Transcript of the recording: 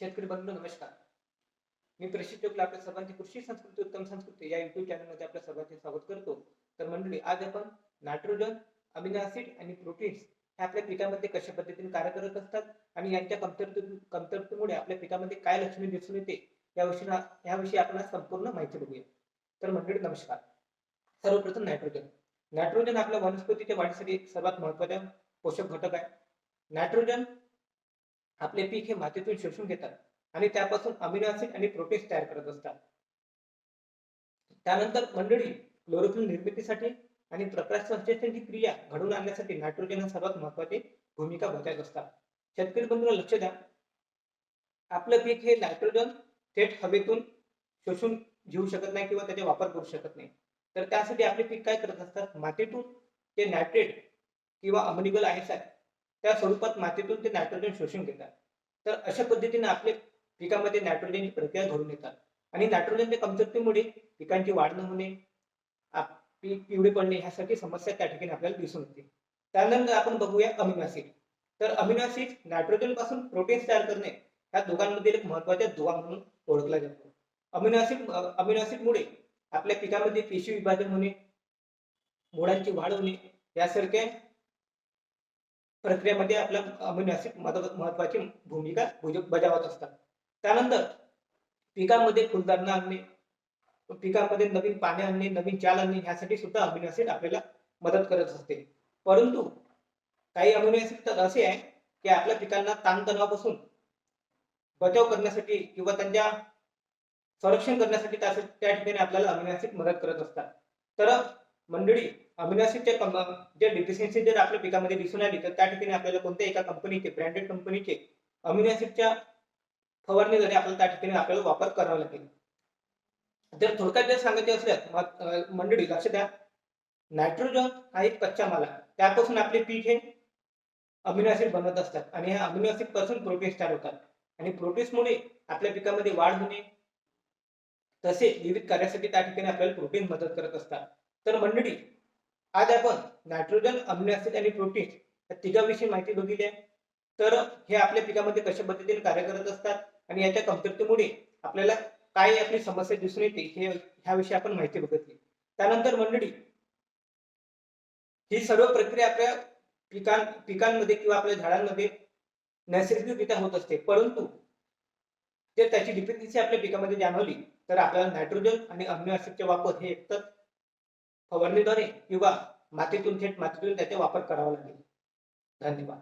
शेतकरी बंधू नमस्कार. मी प्रशिक्षक आपल्या सर्वांची कृषी संस्कृती उत्तम संस्कृती या युट्यूब चॅनलमध्ये आपल्या सर्वांचे स्वागत करतो. तर मंडळी आज आपण नायट्रोजन अमिनो ऍसिड आणि प्रोटीन्स हे आपल्या पिकामध्ये कशा पद्धतीने कार्य करत असतात आणि यांच्या कमतरते कमतरतेमुळे आपल्या पिकामध्ये काय लक्षणे दिसून येते याविषयी याविषयी आपण आज संपूर्ण माहिती बघूया. तर मंडळी नमस्कार. सर्वप्रथम नायट्रोजन. नायट्रोजन आपल्या वनस्पतीच्या वाढीसाठी एक सर्वात महत्त्वाचा पोषक घटक आहे. नायट्रोजन आपले पीक हे मातीतून शोषून घेतात आणि त्यापासून अमिनो ऍसिड आणि प्रोटीन्स तयार करत असतात. त्यानंतर मंडळी क्लोरोफिल निर्मितीसाठी आणि प्रकाश संश्लेषणाची क्रिया घडवून आणण्यासाठी नायट्रोजन हा सर्वात महत्वाची भूमिका बजावत असतात. शेतकरी बंधूंना लक्ष द्या. आपलं पीक हे नायट्रोजन थेट हवेतून शोषून घेऊ शकत नाही किंवा त्याचा वापर करू शकत नाही. तर त्यासाठी आपले पीक काय करत असतात? मातीतून ते नायट्रेट किंवा अमोनिबल आहे आहे त्या स्वरूपात मातीतून ते नायट्रोजन शोषून घेतात. तर अशा पद्धतीने आपले पिकामध्ये नायट्रोजनची प्रक्रिया घडून येतात. आणि नायट्रोजनच्या कमतरतेमुळे पिकांची वाढ न होणे आप- पीक पिवळे पडणे ह्यासारखी समस्या त्या ठिकाणी आपल्याला दिसून येते. त्यानंतर आपण बघूया अमिनो ऍसिड तर अमिनो ऍसिड नायट्रोजनपासून प्रोटीन्स तयार करणे ह्या दोघांमधील एक महत्त्वाचा दुवा म्हणून ओळखला जातो. अमिनो ऍसिड अमिनो आपल्या पिकामध्ये पेशी विभाजन होणे मुळांची वाढ होणे यासारख्या प्रक्रियेमध्ये आपला अमिनो ऍसिड महत्वाची भूमिका बजावत असतात. त्यानंतर पिकामध्ये फुलधारणा आणणे पिकामध्ये नवीन पाने आणणे नवीन चाल आणणे ह्यासाठी सुद्धा अमिनो ऍसिड आपल्याला मदत करत असते. परंतु काही अमिनो ऍसिड तर असे आहे की आपल्या पिकांना ताणतणावापासून बचाव करण्यासाठी किंवा त्यांच्या संरक्षण करण्यासाठी त्या त्या ठिकाणी आपल्याला अमिनो ऍसिड मदत करत असतात. तर मंडळी अमिनो जे डिफिशियन्सी जर आपल्या पिकामध्ये दिसून आली तर त्या ठिकाणी आपल्याला कोणत्या एका कंपनीचे ब्रँडेड कंपनीचे अमिनो फवारणी जरी आपल्याला त्या ठिकाणी आपल्याला वापर करावा लागेल. जर थोडक्यात जर सांगायचे असल्यास मंडळी लक्ष द्या. नायट्रोजन हा एक कच्चा माल आहे. त्यापासून आपले पीक हे अमिनो ऍसिड बनत असतात आणि ह्या अमिनो ऍसिडपासून प्रोटीन्स तयार होतात. आणि प्रोटीन्समुळे आपल्या पिकामध्ये वाढ होणे तसे विविध कार्यासाठी त्या ठिकाणी आपल्याला प्रोटीन मदत करत असतात. तर मंडळी आज आपण नायट्रोजन अमिनो ऍसिड आणि प्रोटीन या तिघाविषयी माहिती बघितली आहे. तर हे आपल्या पिकामध्ये कशा पद्धतीने कार्य करत असतात आणि याच्या कमतरतेमुळे आपल्याला काय आपली समस्या दिसून येते हे ह्याविषयी आपण माहिती बघितली त्यानंतर मंडळी ही सर्व प्रक्रिया आपल्या पिकां पिकांमध्ये किंवा आपल्या झाडांमध्ये नैसर्गिकरित्या होत असते. परंतु जर त्याची डिफिशियन्सी आपल्या पिकामध्ये जाणवली तर आपल्याला नायट्रोजन आणि अमिनो ऍसिडचे वापर हे एकतर फवारणीद्वारे किंवा मातीतून थेट मातीतून त्याचा वापर करावा लागेल. धन्यवाद.